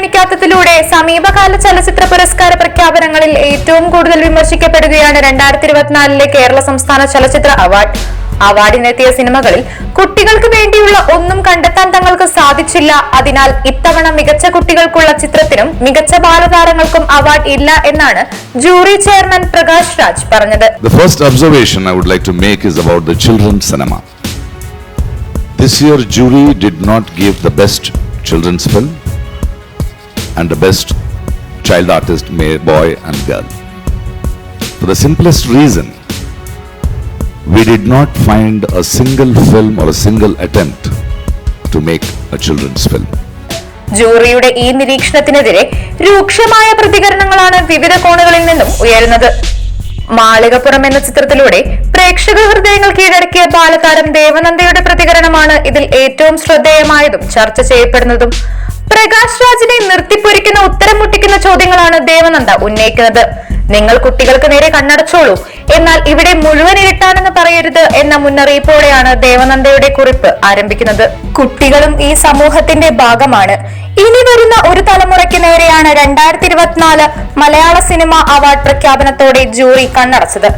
പരിഗണിക്കാത്തതിലൂടെ സമീപകാല ചലച്ചിത്ര പുരസ്കാര പ്രഖ്യാപനങ്ങളിൽ ഏറ്റവും കൂടുതൽ വിമർശിക്കപ്പെടുകയാണ് രണ്ടായിരത്തി ഇരുപത്തിനാലിലെ കേരള സംസ്ഥാന ചലച്ചിത്ര അവാർഡ്. അവാർഡിനെത്തിയ സിനിമകളിൽ കുട്ടികൾക്ക് വേണ്ടിയുള്ള ഒന്നും കണ്ടെത്താൻ തങ്ങൾക്ക് സാധിച്ചില്ല. അതിനാൽ ഇത്തവണ മികച്ച കുട്ടികൾക്കുള്ള ചിത്രത്തിനും മികച്ച ബാലതാരങ്ങൾക്കും അവാർഡ് ഇല്ല എന്നാണ് ജൂറി ചെയർമാൻ പ്രകാശ് രാജ് പറഞ്ഞത്. This year, jury did not give the best children's film. And the best child artist, boy and girl. For the simplest reason, we did not find a single film or a single attempt to make a children's film. ജൂറിയുടെ ഈ നിരീക്ഷണത്തിനെതിരെ രൂക്ഷമായ പ്രതികരണങ്ങളാണ് വിവിധ കോണുകളിൽ നിന്നും ഉയരുന്നത് മാളികപ്പുറം എന്ന ചിത്രത്തിലൂടെ പ്രേക്ഷക ഹൃദയങ്ങൾ കീഴടക്കിയ ബാലതാരം ദേവനന്ദയുടെ പ്രതികരണമാണ് ഇതിൽ ഏറ്റവും ശ്രദ്ധേയമായതും ചർച്ച ചെയ്യപ്പെടുന്നതും പ്രകാശ് രാജിനെ നിർത്തിപ്പൊരിക്കുന്ന ഉത്തരം മുട്ടിക്കുന്ന ചോദ്യങ്ങളാണ് ദേവനന്ദ ഉന്നയിക്കുന്നത്. നിങ്ങൾ കുട്ടികൾക്ക് നേരെ കണ്ണടച്ചോളൂ. എന്നാൽ ഇവിടെ മുഴുവൻ ഇരുട്ടാണെന്ന് പറയരുത് എന്ന മുന്നറിയിപ്പോടെയാണ് ദേവനന്ദയുടെ കുറിപ്പ് ആരംഭിക്കുന്നത്. കുട്ടികളും ഈ സമൂഹത്തിന്റെ ഭാഗമാണ്. ഇനി വരുന്ന ഒരു തലമുറയ്ക്ക് നേരെയാണ് രണ്ടായിരത്തി ഇരുപത്തിനാല് മലയാള സിനിമ അവാർഡ് പ്രഖ്യാപനത്തോടെ ജൂറി കണ്ണടച്ചത്.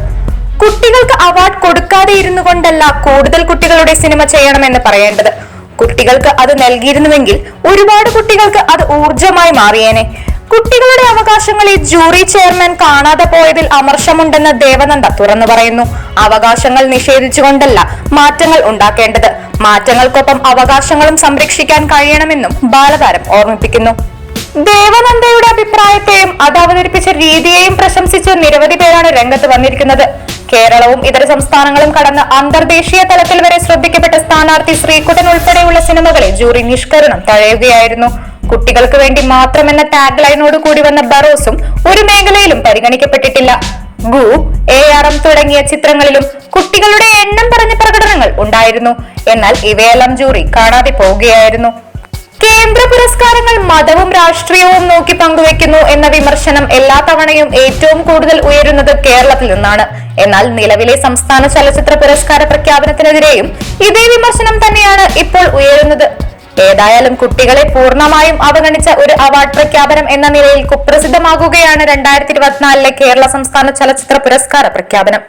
കുട്ടികൾക്ക് അവാർഡ് കൊടുക്കാതെ ഇരുന്നു കൊണ്ടല്ല കൂടുതൽ കുട്ടികളുടെ സിനിമ ചെയ്യണമെന്ന് പറയേണ്ടത്. കുട്ടികൾക്ക് അത് നൽകിയിരുന്നുവെങ്കിൽ ഒരുപാട് കുട്ടികൾക്ക് അത് ഊർജമായി മാറിയേനെ. കുട്ടികളുടെ അവകാശങ്ങളെ ജൂറി ചെയർമാൻ കാണാതെ പോയതിൽ അമർഷമുണ്ടെന്ന് ദേവനന്ദ തുറന്നു പറയുന്നു. അവകാശങ്ങൾ നിഷേധിച്ചുകൊണ്ടല്ല മാറ്റങ്ങൾ ഉണ്ടാക്കേണ്ടത്. മാറ്റങ്ങൾക്കൊപ്പം അവകാശങ്ങളും സംരക്ഷിക്കാൻ കഴിയണമെന്നും ബാലതാരം ഓർമ്മിപ്പിക്കുന്നു. ദേവനന്ദയുടെ അഭിപ്രായത്തെയും അത് അവതരിപ്പിച്ച രീതിയെയും പ്രശംസിച്ച് നിരവധി പേരാണ് രംഗത്ത് വന്നിരിക്കുന്നത്. കേരളവും ഇതര സംസ്ഥാനങ്ങളും കടന്ന് അന്തർദേശീയ തലത്തിൽ വരെ ശ്രദ്ധിക്കപ്പെട്ട സ്ഥാനാർത്ഥി ശ്രീകുട്ടൻ ഉൾപ്പെടെയുള്ള സിനിമകളെ ജൂറി നിഷ്കരണം തഴയുകയായിരുന്നു. കുട്ടികൾക്ക് വേണ്ടി മാത്രമെന്ന ടാഗ് ലൈനോട് കൂടി വന്ന ബറോസും ഒരു മേഖലയിലും പരിഗണിക്കപ്പെട്ടിട്ടില്ല. ഗു എ ആർ എം തുടങ്ങിയ ചിത്രങ്ങളിലും കുട്ടികളുടെ എണ്ണം പറഞ്ഞ പ്രകടനങ്ങൾ ഉണ്ടായിരുന്നു. എന്നാൽ ഇവയെല്ലാം ജൂറി കാണാതെ പോവുകയായിരുന്നു. കേന്ദ്ര പുരസ്കാരങ്ങൾ മതവും രാഷ്ട്രീയവും നോക്കി പങ്കുവെക്കുന്നു എന്ന വിമർശനം എല്ലാ തവണയും ഏറ്റവും കൂടുതൽ ഉയരുന്നത് കേരളത്തിൽ നിന്നാണ്. എന്നാൽ നിലവിലെ സംസ്ഥാന ചലച്ചിത്ര പുരസ്കാര പ്രഖ്യാപനത്തിനെതിരെയും ഇതേ വിമർശനം തന്നെയാണ് ഇപ്പോൾ ഉയരുന്നത്. ഏതായാലും കുട്ടികളെ പൂർണമായും അവഗണിച്ച ഒരു അവാർഡ് പ്രഖ്യാപനം എന്ന നിലയിൽ കുപ്രസിദ്ധമാകുകയാണ് രണ്ടായിരത്തി ഇരുപത്തിനാലിലെ കേരള സംസ്ഥാന ചലച്ചിത്ര പുരസ്കാര പ്രഖ്യാപനം.